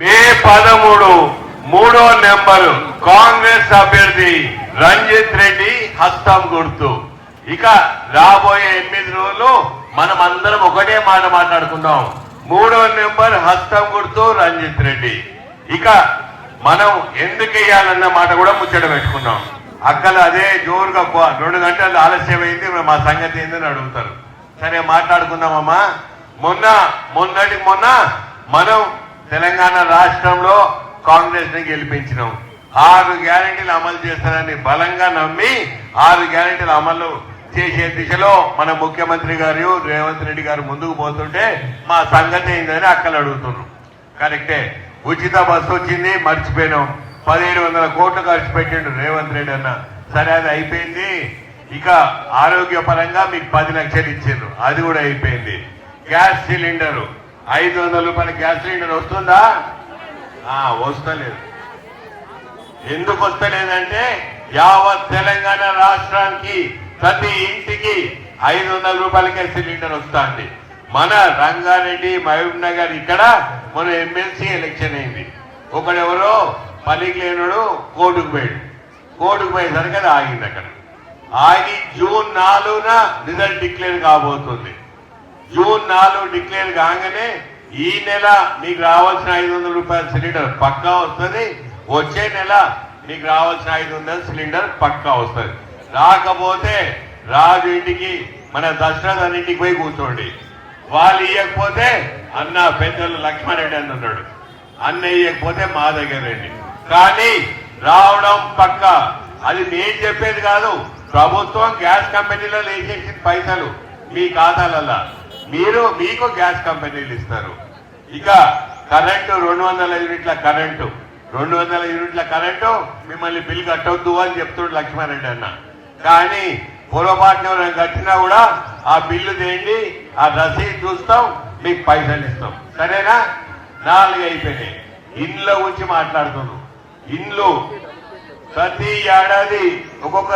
మే పదమూడు మూడో నెంబరు కాంగ్రెస్ అభ్యర్థి రంజిత్ రెడ్డి హస్తం గుర్తు. ఇక రాబోయే ఎనిమిది రోజులు మనం అందరం ఒకటే మాట మాట్లాడుకుందాం. మూడో నెంబర్ హస్తం గుర్తు రంజిత్ రెడ్డి. ఇక మనం ఎందుకు వేయాలన్న మాట కూడా ముచ్చట పెట్టుకున్నాం అక్కలు అదే జోరుగా రెండు గంటలు ఆలస్యం అయింది మా సంగతి ఏందని అడుగుతారు. సరే మాట్లాడుకుందామమ్మా. మొన్న మొన్నటి మొన్న మనం తెలంగాణ రాష్ట్రంలో కాంగ్రెస్ని గెలిపించినాం. ఆరు గ్యారెంటీలు అమలు చేస్తారని బలంగా నమ్మి ఆరు గ్యారెంటీలు అమలు చేసే దిశలో మన ముఖ్యమంత్రి గారు రేవంత్ రెడ్డి గారు ముందుకు పోతుంటే మా సంగతి ఏందని అక్కలు అడుగుతున్నాం కరెక్టే. ఉచిత బస్సు వచ్చింది మర్చిపోయినాం. పదిహేడు వందల కోట్లు ఖర్చు పెట్టిండు రేవంత్ రెడ్డి అన్న. సరే అది అయిపోయింది. ఇక ఆరోగ్య పరంగా మీకు పది లక్షలు ఇచ్చిండ్రు. అది కూడా అయిపోయింది. Gas cylinder. ఐదు వందల రూపాయల గ్యాస్ సిలిండర్ వస్తుందా? ఆ, వస్తలేదు. ఎందుకు వస్తలేదంటే యావత్ తెలంగాణ రాష్ట్రానికి ప్రతి ఇంటికి ఐదు వందల రూపాయలకే సిలిండర్ వస్తుంది. మన రంగారెడ్డి మహబూబ్ నగర్ ఇక్కడ మన ఎమ్మెల్సీ ఎలక్షన్ అయింది. ఒకడెవరో పనికి కోర్టుకు పోయాడు. కోర్టుకు పోయేసరికి అది ఆగింది అక్కడ. ఆగి జూన్ నాలుగున రిజల్ట్ డిక్లేర్ కాబోతుంది. జూన్ నాలుగు డిక్లేర్ కాగానే ఈ నెల మీకు రావాల్సిన ఐదు వందల రూపాయల సిలిండర్ పక్కా వస్తుంది. వచ్చే నెల మీకు రావాల్సిన ఐదు వందల సిలిండర్ పక్కా వస్తుంది. రాకపోతే రాజు ఇంటికి మన దశరథ ఇంటికి పోయి కూర్చోండి. వాళ్ళు ఇవ్వకపోతే అన్న పెద్దలు లక్ష్మారెడ్డి అని ఉన్నాడు. అన్న ఇవ్వకపోతే మా దగ్గర రండి. కానీ రావడం పక్క. అది నేను చెప్పేది కాదు. ప్రభుత్వం గ్యాస్ కంపెనీలో వేసేసిన పైసలు మీ ఖాతాలల్లా. మీరు మీకు గ్యాస్ కంపెనీలు ఇస్తారు. ఇక కరెంటు రెండు వందల యూనిట్ల కరెంటు. రెండు వందల యూనిట్ల కరెంటు మిమ్మల్ని బిల్ కట్టొద్దు అని చెప్తుడు లక్ష్మారెడ్డి అన్న. కానీ పొరపాటున ఎవరైనా కట్టినా కూడా ఆ బిల్లు తేండి ఆ రసీదు చూస్తాం మీకు పైసలు ఇస్తాం. సరేనా? నాలుగు అయిపోయినాయి. ఇండ్ల గురించి మాట్లాడుతున్నాం. ఇండ్లు ప్రతి ఏడాది ఒక్కొక్క